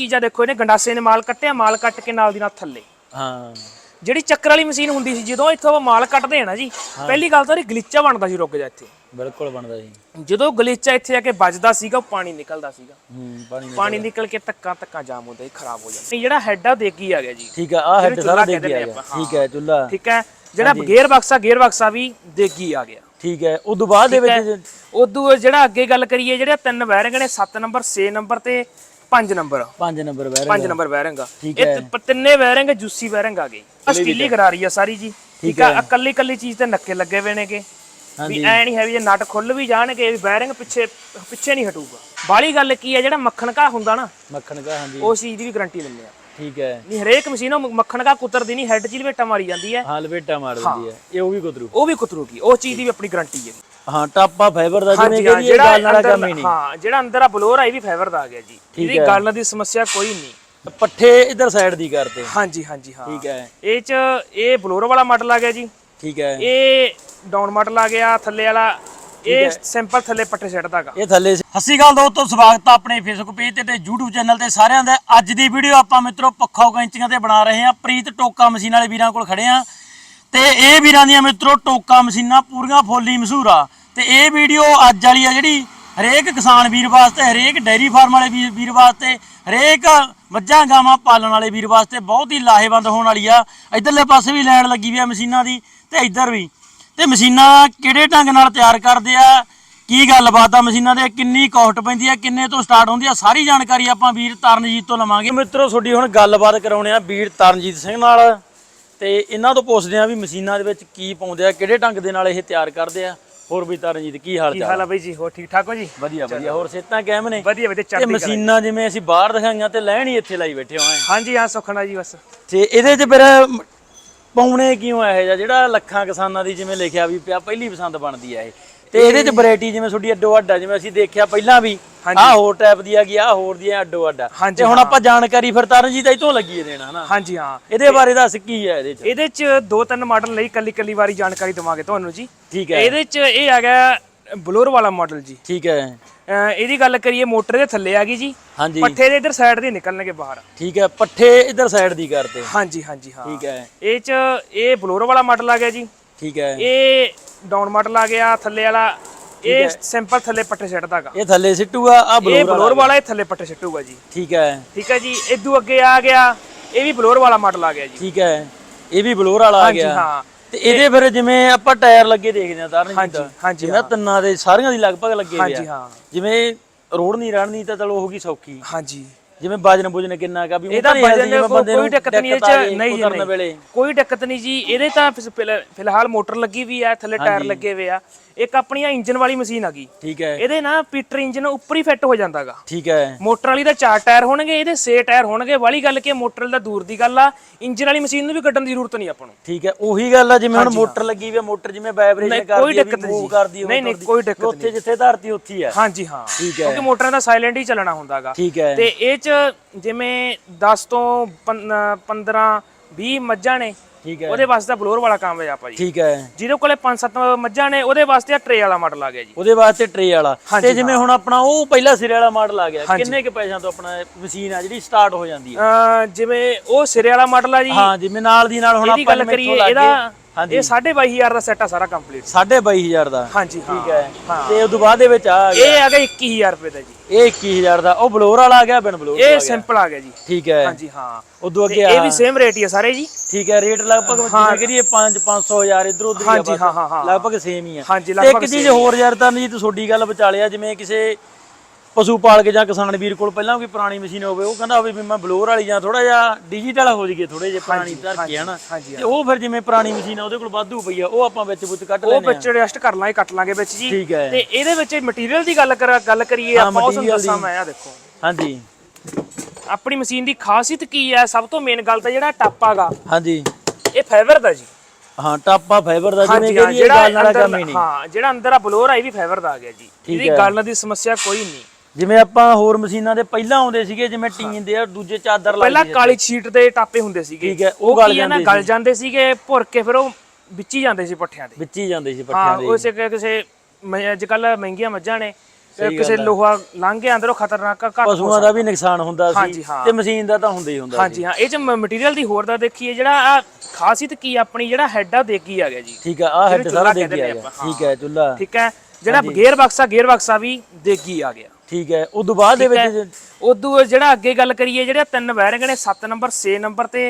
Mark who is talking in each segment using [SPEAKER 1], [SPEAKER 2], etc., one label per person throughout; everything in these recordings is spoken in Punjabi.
[SPEAKER 1] ਚੀਜ਼ਾਂ ਦੇਖੋ ਇਹਨੇ ਗੰਡਾਸੇ ਨੇ ਮਾਲ ਕੱਟਿਆ ਮਾਲ ਕੱਟ ਕੇ ਨਾਲ ਦੀ ਨਾਲ ਥੱਲੇ।
[SPEAKER 2] ਹਾਂ।
[SPEAKER 1] ਜਿਹੜੀ ਚੱਕਰ ਵਾਲੀ ਮਸ਼ੀਨ ਹੁੰਦੀ ਸੀ ਜਦੋਂ ਇੱਥੋਂ ਆਪਾਂ ਮਾਲ ਕੱਟਦੇ ਆ ਨਾ ਜੀ ਪਹਿਲੀ ਗੱਲ ਤਾਂ ਇਹ ਗਲਿੱਚਾ ਬਣਦਾ ਸੀ ਰੁਕ ਜਾ ਇੱਥੇ।
[SPEAKER 2] ਬਿਲਕੁਲ ਬਣਦਾ ਜੀ
[SPEAKER 1] ਜਦੋਂ ਗਲਿੱਚਾ ਇੱਥੇ ਆ ਕੇ ਵੱਜਦਾ ਸੀਗਾ ਉਹ ਪਾਣੀ ਨਿਕਲਦਾ ਸੀਗਾ।
[SPEAKER 2] ਹੂੰ ਪਾਣੀ
[SPEAKER 1] ਨਿਕਲ ਕੇ ਧੱਕਾ ਧੱਕਾ ਜਾਮ ਹੁੰਦਾ ਇਹ ਖਰਾਬ ਹੋ ਜਾਂਦਾ ਇਹ ਜਿਹੜਾ ਹੈਡ ਆ ਉਹ ਦੇਗੀ ਆ ਗਿਆ ਜੀ।
[SPEAKER 2] ਠੀਕ ਆ ਆ ਹੈਡ ਸਾਰਾ
[SPEAKER 1] ਚੁੱਲ੍ਹਾ
[SPEAKER 2] ਦੇ
[SPEAKER 1] ਕਹਿੰਦੇ
[SPEAKER 2] ਗਿਆ। ਠੀਕ ਹੈ। ਚੁੱਲਾ
[SPEAKER 1] ਠੀਕ ਹੈ ਜਿਹੜਾ ਗੇਅਰ ਬਕਸਾ ਗੇਅਰ ਬਕਸਾ ਵੀ ਦੇਗੀ ਆ ਗਿਆ।
[SPEAKER 2] ਠੀਕ ਹੈ ਉਦੋਂ ਬਾਅਦ ਦੇ ਵਿੱਚ
[SPEAKER 1] ਉਦੋਂ ਜਿਹੜਾ ਅੱਗੇ ਗੱਲ ਕਰੀਏ ਜਿਹੜਾ ਤਿੰਨ ਵਾਇਰਿੰਗ ਨੇ 7 ਨੰਬਰ 6 ਨੰਬਰ ਤੇ 5 ਨੰਬਰ।
[SPEAKER 2] 5 ਨੰਬਰ ਵੈਰ
[SPEAKER 1] 5 ਨੰਬਰ ਆ।
[SPEAKER 2] ਠੀਕ
[SPEAKER 1] ਇਹ। ਤ- ਤਿੰਨੇ ਵਾਇਰਿੰਗ ਜੂਸੀ ਵਾਇਰਿੰਗ ਆ ਗਈ ਆ ਸਟੀਲੀ ਗਰਾਰੀ ਆ ਸਾਰੀ ਜੀ। ਠੀਕ ਆ? ਇਕੱਲੀ ਇਕੱਲੀ ਚੀਜ਼ ਤੇ ਨੱਕੇ ਲੱਗੇ ਹੋਏ ਨੇਗੇ। ਵੀ ਐ ਨਹੀਂ ਹੈ ਵੀ ਜੇ ਨਟ ਖੁੱਲ ਵੀ ਜਾਣਗੇ ਵੀ ਵਾਇਰਿੰਗ ਪਿੱਛੇ ਪਿੱਛੇ ਨਹੀਂ ਹਟੂਗਾ। ਬਾਲੀ ਗੱਲ ਕੀ ਹੈ ਜਿਹੜਾ ਮੱਖਣ ਘਾ ਹੁੰਦਾ ਨਾ
[SPEAKER 2] ਮੱਖਣ ਕਾ ਹਾਂਜੀ।
[SPEAKER 1] ਉਸ ਚੀਜ਼ ਦੀ ਵੀ ਗਾਰੰਟੀ ਲੈਂਦੇ ਆ।
[SPEAKER 2] ਠੀਕ ਹੈ।
[SPEAKER 1] ਨਹੀਂ ਹਰੇਕ ਮਸ਼ੀਨ ਉਹ ਮੱਖਣ ਘਾ ਕੁਤਰਦੀ ਨਹੀਂ ਹੈਡ 'ਚ ਲਵੇਟਾ ਮਾਰੀ ਜਾਂਦੀ ਹੈ।
[SPEAKER 2] ਹਾਂ ਲਪੇਟਾ ਮਾਰ ਦਿੰਦੀ ਹੈ। ਇਹ ਉਹ ਵੀ ਕੁਦਰੂ
[SPEAKER 1] ਉਹ ਵੀ ਕੁਤਰੂਗੀ ਉਹ ਚੀਜ਼ ਦੀ ਵੀ ਆਪਣੀ ਗਾਰੰਟੀ ਹੈ।
[SPEAKER 2] ਹਾਂ ਟਾਪਾ ਫਾਈਬਰ ਦਾ ਜਿਵੇਂ ਕਿ
[SPEAKER 1] ਜਿਹੜਾ
[SPEAKER 2] ਗੱਲ ਵਾਲਾ ਕੰਮ ਹੀ ਨਹੀਂ।
[SPEAKER 1] ਹਾਂ ਜਿਹੜਾ ਅੰਦਰ ਆ ਬਲੋਰ ਆ ਇਹ ਵੀ ਫਾਈਬਰ ਦਾ ਆ ਗਿਆ ਜੀ। ਇਹਦੀ ਗੱਲ ਦੀ ਸਮੱਸਿਆ ਕੋਈ ਨਹੀਂ।
[SPEAKER 2] ਪੱਠੇ ਇਧਰ ਸਾਈਡ ਦੀ ਕਰਤੇ
[SPEAKER 1] ਹਾਂਜੀ ਹਾਂਜੀ ਹਾਂ।
[SPEAKER 2] ਠੀਕ ਹੈ।
[SPEAKER 1] ਇਹ ਚ ਇਹ ਬਲੋਰ ਵਾਲਾ ਮਾਡਲ ਆ ਗਿਆ ਜੀ।
[SPEAKER 2] ਠੀਕ ਹੈ।
[SPEAKER 1] ਇਹ ਡਾਊਨ ਮਾਡਲ ਆ ਗਿਆ ਥੱਲੇ ਵਾਲਾ। ਇਹ ਸਿੰਪਲ ਥੱਲੇ ਪੱਟੇ ਛੱਡਦਾਗਾ
[SPEAKER 2] ਇਹ ਥੱਲੇ ਸ਼੍ਰੀ ਅਕਾਲ ਦੋਸਤੋ ਸਵਾਗਤ ਹੈ ਆਪਣੇ ਫੇਸਬੁੱਕ ਪੇਜ ਤੇ ਤੇ YouTube ਚੈਨਲ ਤੇ ਸਾਰਿਆਂ ਦਾ। ਅੱਜ ਦੀ ਵੀਡੀਓ ਆਪਾਂ ਮਿੱਤਰੋ ਪੱਖੋ ਕੈਂਚੀਆਂ ਤੇ ਬਣਾ ਰਹੇ ਹਾਂ। ਪ੍ਰੀਤ ਟੋਕਾ ਮਸ਼ੀਨ ਵਾਲੇ ਵੀਰਾਂ ਕੋਲ ਖੜੇ ਆ ਤੇ ਇਹ ਵੀਰਾਂ ਦੀਆਂ ਮਿੱਤਰੋ ਟੋਕਾ ਮਸ਼ੀਨਾਂ ਪੂਰੀਆਂ ਫੁੱਲੀ ਮਸ਼ਹੂਰ ਆ। ਤੇ ਇਹ ਵੀਡੀਓ ਅੱਜ ਵਾਲੀ ਆ ਜਿਹੜੀ ਹਰੇਕ ਕਿਸਾਨ ਵੀਰ ਵਾਸਤੇ, ਹਰੇਕ ਡੈਰੀ ਫਾਰਮ ਵਾਲੇ ਵੀਰ- ਵੀਰ ਵਾਸਤੇ, ਹਰੇਕ ਮੱਝਾਂ ਗਾਵਾਂ ਪਾਲਣ ਵਾਲੇ ਵੀਰ ਵਾਸਤੇ ਬਹੁਤ ਹੀ ਲਾਹੇਵੰਦ ਹੋਣ ਵਾਲੀ ਆ। ਇਧਰਲੇ ਪਾਸੇ ਵੀ ਲੈਣ ਲੱਗੀ ਵੀ ਆ ਮਸ਼ੀਨਾਂ ਦੀ ਤੇ ਇੱਧਰ ਵੀ। ਤੇ ਮਸ਼ੀਨਾਂ ਕਿਹੜੇ ਢੰਗ ਨਾਲ ਤਿਆਰ ਕਰਦੇ ਆ? ਕੀ ਗੱਲਬਾਤ ਆ ਮਸ਼ੀਨਾਂ ਦੇ? ਕਿੰਨੀ ਕਾਸਟ ਪੈਂਦੀ ਆ? ਕਿੰਨੇ ਤੋਂ ਸਟਾਰਟ ਹੁੰਦੀ ਆ? ਸਾਰੀ ਜਾਣਕਾਰੀ ਆਪਾਂ ਵੀਰ ਤਰਨਜੀਤ ਤੋਂ ਲਵਾਂਗੇ। ਮਿੱਤਰੋ, ਤੁਹਾਡੀ ਹੁਣ ਗੱਲਬਾਤ ਕਰਾਉਣੇ ਆ ਵੀਰ ਤਰਨਜੀਤ ਸਿੰਘ ਨਾਲ। ਤੇ ਇਹਨਾਂ ਤੋਂ ਪੁੱਛਦੇ ਆ ਵੀ ਮਸ਼ੀਨਾਂ ਦੇ ਵਿੱਚ ਕੀ ਪਾਉਂਦੇ ਆ? ਕਿਹੜੇ ਢੰਗ ਦੇ ਨਾਲ ਇਹ ਤਿਆਰ ਕਰਦੇ ਆ? ਹੋਰ ਵੀ ਤਰਨਜੀਤ ਕੀ ਹਾਲ
[SPEAKER 1] ਕੀ
[SPEAKER 2] ਚਾਲ
[SPEAKER 1] ਹਾਲ ਆ ਬਾਈ ਜੀ? ਹੋਰ ਠੀਕ ਠਾਕ ਹੋ ਜੀ?
[SPEAKER 2] ਵਧੀਆ ਵਧੀਆ ਹੋਰ ਸਿਹਤਾਂ ਕਿਵੇਂ ਨੇ?
[SPEAKER 1] ਵਧੀਆ ਵਧੀਆ
[SPEAKER 2] ਤੇ
[SPEAKER 1] ਚੜ੍ਹਦੀ ਕਲਾ
[SPEAKER 2] ਮਸ਼ੀਨਾਂ ਜਿਵੇਂ ਅਸੀਂ ਬਾਹਰ ਦਿਖਾਈਆਂ ਤੇ ਲੈਣ ਹੀ ਇੱਥੇ ਲਾਈ ਬੈਠੇ ਹੋਏ ਆ।
[SPEAKER 1] ਹਾਂਜੀ ਹਾਂ ਸੁਖਣਾ ਜੀ ਬਸ।
[SPEAKER 2] ਤੇ ਇਹਦੇ 'ਚ ਫਿਰ ਪਾਉਣੇ ਕਿਉਂ ਇਹੋ ਜਿਹਾ? ਜਿਹੜਾ ਲੱਖਾਂ ਕਿਸਾਨਾਂ ਦੀ ਜਿਵੇਂ ਲਿਖਿਆ ਵੀ ਪਿਆ ਪਹਿਲੀ ਪਸੰਦ ਬਣਦੀ ਆ ਇਹ। ਤੇ ਇਹਦੇ 'ਚ ਵੈਰਾਈਟੀ ਜਿਵੇਂ ਤੁਹਾਡੀ ਅੱਡੋ ਅੱਡ ਆ ਜਿਵੇਂ ਅਸੀਂ ਦੇਖਿਆ ਪਹਿਲਾਂ ਵੀ ਆਹ ਹੋਰ ਟਾਈਪ ਦੀ ਆ ਗਈ ਆਹ ਹੋਰ ਦੀ ਆ ਅੱਡੋ ਅੱਡ ਆ। ਤੇ ਹੁਣ ਆਪਾਂ ਜਾਣਕਾਰੀ ਫਿਰ ਤਰਨਜੀਤ ਇਤੋਂ ਲੱਗੀ ਦੇਣਾ ਹਨਾ?
[SPEAKER 1] ਹਾਂਜੀ ਹਾਂ।
[SPEAKER 2] ਇਹਦੇ ਬਾਰੇ ਦੱਸ ਕੀ ਹੈ ਇਹਦੇ 'ਚ?
[SPEAKER 1] ਇਹਦੇ ਚ ਦੋ ਤਿੰਨ ਮਾਡਲ ਲਈ ਕੱਲੀ ਕੱਲੀ ਵਾਰੀ ਜਾਣਕਾਰੀ ਦਵਾਂਗੇ ਤੁਹਾਨੂੰ ਜੀ।
[SPEAKER 2] ਠੀਕ ਹੈ।
[SPEAKER 1] ਇਹਦੇ ਚ ਇਹ ਆ ਗਿਆ ਬਲੋਰ ਵਾਲਾ ਮਾਡਲ ਜੀ।
[SPEAKER 2] ਠੀਕ ਹੈ।
[SPEAKER 1] ਇਹਦੀ ਗੱਲ ਕਰੀਏ ਮੋਟਰ ਦੇ ਥੱਲੇ ਆ ਗਈ ਜੀ।
[SPEAKER 2] ਹਾਂਜੀ।
[SPEAKER 1] ਪੱਠੇ ਦੇ ਇਧਰ ਸਾਈਡ ਦੇ ਨਿਕਲਣਗੇ ਬਾਹਰ।
[SPEAKER 2] ਠੀਕ ਹੈ ਪੱਠੇ ਇਧਰ ਸਾਈਡ ਦੀ ਕਰਤੇ
[SPEAKER 1] ਹਾਂਜੀ ਹਾਂਜੀ ਹਾਂ।
[SPEAKER 2] ਠੀਕ ਹੈ।
[SPEAKER 1] ਇਹ ਚ ਇਹ ਬਲੋਰ ਵਾਲਾ ਮਾਡਲ ਆ ਗਿਆ ਜੀ।
[SPEAKER 2] ਠੀਕ ਹੈ।
[SPEAKER 1] ਇਹ ਡਾਊਨ ਮਾਡਲ ਆ ਗਿਆ ਥੱਲੇ ਵਾਲਾ ਇਹ ਸਿੰਪਲ ਥੱਲੇ ਪੱਟੇ ਛੱਡਦਾਗਾ
[SPEAKER 2] ਇਹ ਥੱਲੇ ਸਿੱਟੂਗਾ ਆ
[SPEAKER 1] ਇਹ
[SPEAKER 2] ਬਲੋਰ
[SPEAKER 1] ਵਾਲਾ ਇਹ ਥੱਲੇ ਪੱਟੇ ਛੱਟੂਗਾ ਜੀ।
[SPEAKER 2] ਠੀਕ ਹੈ।
[SPEAKER 1] ਠੀਕ ਹੈ ਜੀ ਇਦੋਂ ਅੱਗੇ ਆ ਗਿਆ ਇਹ ਵੀ ਬਲੋਰ ਵਾਲਾ ਮਾਡਲ ਆ ਗਿਆ ਜੀ।
[SPEAKER 2] ਠੀਕ ਹੈ ਇਹ ਵੀ ਬਲੋਰ ਵਾਲਾ ਆ ਗਿਆ।
[SPEAKER 1] ਹਾਂ।
[SPEAKER 2] ਤੇ ਇਹਦੇ ਫਿਰ ਜਿਵੇਂ ਆਪਾਂ ਟਾਇਰ ਲੱਗੇ ਦੇਖਦੇ ਆ ਤਾਰਨ
[SPEAKER 1] ਹਾਂਜੀ ਹਾਂਜੀ
[SPEAKER 2] ਜਿਵੇਂ ਤਿੰਨਾਂ ਦੇ ਸਾਰੀਆਂ ਦੀ ਲਗਭਗ ਲੱਗੇ ਹੋਏ
[SPEAKER 1] ਹਾਂਜੀ
[SPEAKER 2] ਆ
[SPEAKER 1] ਹਾਂ।
[SPEAKER 2] ਜਿਵੇਂ ਰੋਡ ਨਹੀਂ ਰੜਨੀ ਤਾਂ ਚਲੋ ਹੋਗੀ ਸੌਖੀ।
[SPEAKER 1] ਹਾਂਜੀ।
[SPEAKER 2] ਜਿਵੇਂ ਵਜਨ ਬੁਜਨ ਕਿੰਨਾ ਕਾ ਵੀ ਉਹ
[SPEAKER 1] ਇਹਦਾ
[SPEAKER 2] ਤਾਂ ਨਹੀਂ ਹੈ
[SPEAKER 1] ਵਜਨ
[SPEAKER 2] ਜਿਵੇਂ
[SPEAKER 1] ਕੋਈ
[SPEAKER 2] ਨੂੰ
[SPEAKER 1] ਦਿੱਕਤ ਨਹੀਂ ਇਹ ਚ ਨਹੀਂ ਜੀ
[SPEAKER 2] ਉਤਰਨ
[SPEAKER 1] ਨਹੀਂ।
[SPEAKER 2] ਵੇਲੇ।
[SPEAKER 1] ਕੋਈ ਦਿੱਕਤ ਨਹੀਂ ਜੀ ਇਹਦੇ ਤਾਂ ਫਿਲ- ਫਿਲਹਾਲ ਮੋਟਰ ਲੱਗੀ ਵੀ ਆ ਥੱਲੇ ਟਾਇਰ ਲੱਗੇ ਹੋਏ ਆ। ਇੱਕ ਆਪਣੀ ਆ ਇੰਜਨ ਵਾਲੀ ਮਸ਼ੀਨ ਆ ਗਈ।
[SPEAKER 2] ਠੀਕ ਹੈ।
[SPEAKER 1] ਇਹਦੇ ਨਾ ਪੀਟਰ ਇੰਜਨ ਉੱਪਰ ਹੀ ਫਿੱਟ ਹੋ ਜਾਂਦਾਗਾ
[SPEAKER 2] ਠੀਕ ਹੈ।
[SPEAKER 1] ਮੋਟਰ ਵਾਲੀ ਦਾ ਚਾਰ ਟਾਇਰ ਹੋਣਗੇ ਇਹਦੇ 6 ਟਾਇਰ ਹੋਣਗੇ। ਵਾਲੀ ਗੱਲ ਕਿ ਮੋਟਰ ਦਾ ਦੂਰ ਦੀ ਗੱਲ ਆ ਇੰਜਨ ਵਾਲੀ ਮਸ਼ੀਨ ਨੂੰ ਵੀ ਕੱਢਣ ਦੀ ਜ਼ਰੂਰਤ ਨਹੀਂ ਆਪਾਂ ਨੂੰ।
[SPEAKER 2] ਠੀਕ ਹੈ ਉਹੀ ਗੱਲ ਆ ਜਿਵੇਂ ਹੁਣ ਮੋਟਰ ਲੱਗੀ ਵੀ ਆ ਮੋਟਰ ਜਿਵੇਂ ਵਾਈਬ੍ਰੇਸ਼ਨ ਕਰਦੀ ਹੈ
[SPEAKER 1] ਦਿੱਕਤ
[SPEAKER 2] ਮੂਵ। ਕਰਦੀ
[SPEAKER 1] ਨਹੀਂ, ਨਹੀਂ, ਕੋਈ ਦਿੱਕਤ
[SPEAKER 2] ਉੱਥੇ ਜਿੱਥੇ ਧਰਤੀ ਉੱਥੇ ਹੀ ਆ।
[SPEAKER 1] ਹਾਂਜੀ ਹਾਂ।
[SPEAKER 2] ਠੀਕ ਹੈ।
[SPEAKER 1] ਕਿਉਂਕਿ ਮੋਟਰਾਂ ਦਾ ਸਾਇਲੈਂਟ ਹੀ ਚੱਲਣਾ ਹੁੰਦਾਗਾ
[SPEAKER 2] ਠੀਕ ਹੈ।
[SPEAKER 1] ਤੇ ਇਹ ਚ ਜਿਵੇਂ 10 ਤੋਂ 15 20 ਮੱਝਾਂ ਨੇ
[SPEAKER 2] ਠੀਕ ਹੈ।
[SPEAKER 1] ਉਹਦੇ ਵਾਸਤੇ ਬਲੋਰ ਵਾਲਾ ਕੰਮ ਹੈ ਆਪਾਂ ਜੀ।
[SPEAKER 2] ਠੀਕ ਹੈ।
[SPEAKER 1] ਜਿਹਦੇ ਕੋਲੇ 5-7 ਮੱਝਾਂ ਨੇ ਉਹਦੇ ਵਾਸਤੇ ਆ ਟਰੇ ਵਾਲਾ ਮਾਡਲ ਆ ਗਿਆ ਜੀ।
[SPEAKER 2] ਉਹਦੇ ਵਾਸਤੇ ਟਰੇ ਵਾਲਾ। ਤੇ ਜਿਵੇਂ ਹੁਣ ਆਪਣਾ ਉਹ ਪਹਿਲਾ ਸਿਰੇ ਵਾਲਾ ਮਾਡਲ ਆ ਗਿਆ। ਕਿੰਨੇ ਕੁ ਪੈਸਿਆਂ ਤੋਂ ਆਪਣਾ ਮਸ਼ੀਨ ਆ ਜਿਹੜੀ ਸਟਾਰਟ ਹੋ ਜਾਂਦੀ ਹੈ?
[SPEAKER 1] ਜਿਵੇਂ ਉਹ ਸਿਰੇ ਵਾਲਾ ਮਾਡਲ ਆ ਜੀ।
[SPEAKER 2] ਹਾਂ ਜਿਵੇਂ ਨਾਲ ਦੀ ਨਾਲ ਹੁਣ ਆਪਾਂ
[SPEAKER 1] ਗੱਲ ਕਰੀਏ ਇਹਦਾ।
[SPEAKER 2] ਹਾਂਜੀ।
[SPEAKER 1] ਇਹ 22500 ਦਾ ਸੈੱਟ ਆ ਸਾਰਾ ਕੰਪਲੀਟ
[SPEAKER 2] 22500 ਦਾ।
[SPEAKER 1] ਹਾਂਜੀ ਹਾਂ।
[SPEAKER 2] ਠੀਕ ਹੈ। ਤੇ ਉਦੋਂ ਬਾਅਦ ਦੇ ਵਿੱਚ ਆ ਗਿਆ।
[SPEAKER 1] ਇਹ ਆ ਗਿਆ 21000 ਰੁਪਏ ਦਾ ਜੀ।
[SPEAKER 2] ਇਹ 21000 ਦਾ। ਉਹ ਬਲੋਰ ਵਾਲਾ ਆ ਗਿਆ ਬਿਨ ਬਲੋਰ
[SPEAKER 1] ਇਹ ਸਿੰਪਲ ਆ ਗਿਆ ਜੀ।
[SPEAKER 2] ਠੀਕ ਹੈ।
[SPEAKER 1] ਹਾਂਜੀ ਹਾਂ।
[SPEAKER 2] ਉਦੋਂ
[SPEAKER 1] ਤੇ
[SPEAKER 2] ਅੱਗੇ
[SPEAKER 1] ਇਹ
[SPEAKER 2] ਆ।
[SPEAKER 1] ਵੀ ਸੇਮ ਰੇਟ ਹੀ ਆ ਸਾਰੇ ਜੀ।
[SPEAKER 2] ਠੀਕ ਹੈ ਰੇਟ ਲਗਭਗ ਜਿਵੇਂ ਕਰੀਏ 5 500000 ਇਧਰ ਉਧਰ
[SPEAKER 1] ਹਾਂਜੀ ਹਾਂ ਹਾਂ
[SPEAKER 2] ਲਗਭਗ ਸੇਮ ਹੀ ਆ।
[SPEAKER 1] ਹਾਂਜੀ
[SPEAKER 2] ਤੇ ਇੱਕ ਚੀਜ਼ ਹੋਰ ਯਾਰ ਤਾਂ ਜੀ ਤੁਹਾਡੀ ਗੱਲ ਵਿਚਾਲਿਆ ਜਿਵੇਂ ਕਿਸੇ ਪਸ਼ੂ ਪਾਲ ਕੇ ਜਾਂ ਕਿਸਾਨ ਵੀਰ ਕੋਲ ਪਹਿਲਾਂ ਕੋਈ ਪੁਰਾਣੀ ਮਸ਼ੀਨ ਹੋਵੇ ਉਹ ਕਹਿੰਦਾ ਹੋਵੇ ਵੀ ਮੈਂ ਬਲੋਰ ਵਾਲੀ ਜਾਂ ਥੋੜਾ ਜਿਹਾ ਡਿਜੀਟਲ ਹੋ ਜੀਏ ਥੋੜੇ ਜਿਹਾ ਪੁਰਾਣੀ ਧਰ ਕੇ ਹਨਾ? ਤੇ ਉਹ ਫਿਰ ਜਿਵੇਂ ਪੁਰਾਣੀ ਮਸ਼ੀਨ ਆ ਉਹਦੇ ਕੋਲ ਵਾਧੂ ਪਈ ਆ ਉਹ ਆਪਾਂ ਵਿੱਚ ਵਿੱਚ ਕੱਢ
[SPEAKER 1] ਉਹ
[SPEAKER 2] ਲੈਨੇ ਆ
[SPEAKER 1] ਵਿੱਚ ਐਡਜਸਟ ਕਰ ਲਾਂਗੇ ਕੱਟ ਲਾਂਗੇ ਵਿੱਚ ਜੀ।
[SPEAKER 2] ਠੀਕ ਹੈ।
[SPEAKER 1] ਤੇ ਇਹਦੇ ਵਿੱਚ ਮਟੀਰੀਅਲ ਦੀ ਗੱਲ ਕਰ ਗੱਲ ਕਰੀਏ ਆਪਾਂ ਉਸ ਨੂੰ ਦੱਸਾਂ ਮੈਂ ਆ ਦੇਖੋ।
[SPEAKER 2] ਹਾਂਜੀ।
[SPEAKER 1] ਆਪਣੀ ਮਸ਼ੀਨ ਦੀ ਖਾਸੀਅਤ ਕੀ ਹੈ? ਸਭ ਤੋਂ ਮੇਨ ਗੱਲ ਤਾਂ ਜਿਹੜਾ ਟੱਪ ਆਗਾ
[SPEAKER 2] ਹਾਂਜੀ।
[SPEAKER 1] ਇਹ ਫਾਈਬਰ ਦਾ ਜੀ।
[SPEAKER 2] ਹਾਂ ਟਾਪਾ ਫਾਈਬਰ ਦਾ ਜਿਵੇਂ ਕਿ ਇਹ
[SPEAKER 1] ਜਿਹੜਾ
[SPEAKER 2] ਗੱਲ ਵਾਲਾ ਕੰਮ ਹੀ
[SPEAKER 1] ਅੰਦਰ
[SPEAKER 2] ਨਹੀਂ।
[SPEAKER 1] ਹਾਂ ਜਿਹੜਾ ਅੰਦਰ ਆ ਬਲੋਰ ਆ ਇਹ ਵੀ ਫਾਈਬਰ ਦਾ ਆ ਗਿਆ ਜੀ। ਇਹਦੀ ਗੱਲ ਦੀ ਸਮੱਸਿਆ ਕੋਈ ਨਹੀਂ।
[SPEAKER 2] ਜਿਵੇਂ ਆਪਾਂ ਹੋਰ ਮਸ਼ੀਨਾਂ ਦੇ ਪਹਿਲਾਂ ਆਉਂਦੇ ਸੀਗੇ ਜਿਵੇਂ ਟੀਨ ਦੇ ਆ ਦੂਜੇ ਚਾਦਰ ਲਾ
[SPEAKER 1] ਪਹਿਲਾਂ ਕਾਲੀ ਸ਼ੀਟ ਦੇ ਟਾਪੇ ਹੁੰਦੇ ਸੀਗੇ।
[SPEAKER 2] ਠੀਕ ਹੈ, ਉਹ ਗਲ
[SPEAKER 1] ਕੀ ਨਾ ਗਲ ਜਾਂਦੇ ਸੀਗੇ ਭੁਰ ਕੇ ਫਿਰ ਉਹ ਵਿੱਚ ਜਾਂਦੇ ਸੀ ਪੱਠਿਆਂ ਦੇ
[SPEAKER 2] ਵਿੱਚ ਹੀ ਜਾਂਦੇ ਸੀ ਪੱਠਿਆਂ
[SPEAKER 1] ਹਾਂ
[SPEAKER 2] ਦੇ
[SPEAKER 1] ਉਸੇ ਕਿਸੇ ਮ- ਅੱਜ ਕੱਲ ਮਹਿੰਗੀਆਂ ਮੱਝਾਂ ਨੇ ਤੇ ਕਿਸੇ ਲੋਹਾ ਲੰਘ ਗਿਆ ਅੰਦਰੋਂ ਖਤਰਨਾਕ ਘੱਟ ਹੋ
[SPEAKER 2] ਪਸ਼ੂਆਂ ਦਾ ਵੀ ਨੁਕਸਾਨ ਹੁੰਦਾ ਸੀ
[SPEAKER 1] ਹਾਂਜੀ, ਹਾਂ।
[SPEAKER 2] ਤੇ ਮਸ਼ੀਨ ਦਾ ਤਾਂ ਹੁੰਦਾ ਹੀ ਹੁੰਦਾ ਸੀ।
[SPEAKER 1] ਹਾਂਜੀ ਹਾਂ ਇਹ ਚ ਮਟੀਰੀਅਲ ਦੀ ਹੋਰ ਦਾ ਦੇਖੀਏ ਜਿਹੜਾ ਆ ਖਾਸੀਅਤ ਕੀ ਆ ਆਪਣੀ ਜਿਹੜਾ ਹੈਡ ਆ ਦੇਗੀ ਆ ਗਿਆ ਜੀ।
[SPEAKER 2] ਠੀਕ ਆ ਆ ਹੈਡ ਸਾਰਾ
[SPEAKER 1] ਚੁੱਲ੍ਹਾ
[SPEAKER 2] ਦੇ
[SPEAKER 1] ਕਹਿੰਦੇ
[SPEAKER 2] ਗਿਆ।
[SPEAKER 1] ਨੇ ਆਪਾਂ,
[SPEAKER 2] ਠੀਕ ਹੈ। ਚੁੱਲਾ
[SPEAKER 1] ਠੀਕ ਹੈ ਜਿਹੜਾ ਗੇਅਰ ਬਕਸਾ ਗੇਅਰ ਬਕਸਾ ਵੀ ਦੇਗੀ ਆ ਗਿਆ।
[SPEAKER 2] ਠੀਕ ਹੈ ਉਦੋਂ ਬਾਅਦ ਦੇ ਵਿੱਚ
[SPEAKER 1] ਉਦੋਂ ਜਿਹੜਾ ਅੱਗੇ ਗੱਲ ਕਰੀਏ ਜਿਹੜਾ ਤਿੰਨ ਵਾਇਰਿੰਗ ਨੇ 7 ਨੰਬਰ 6 ਨੰਬਰ ਤੇ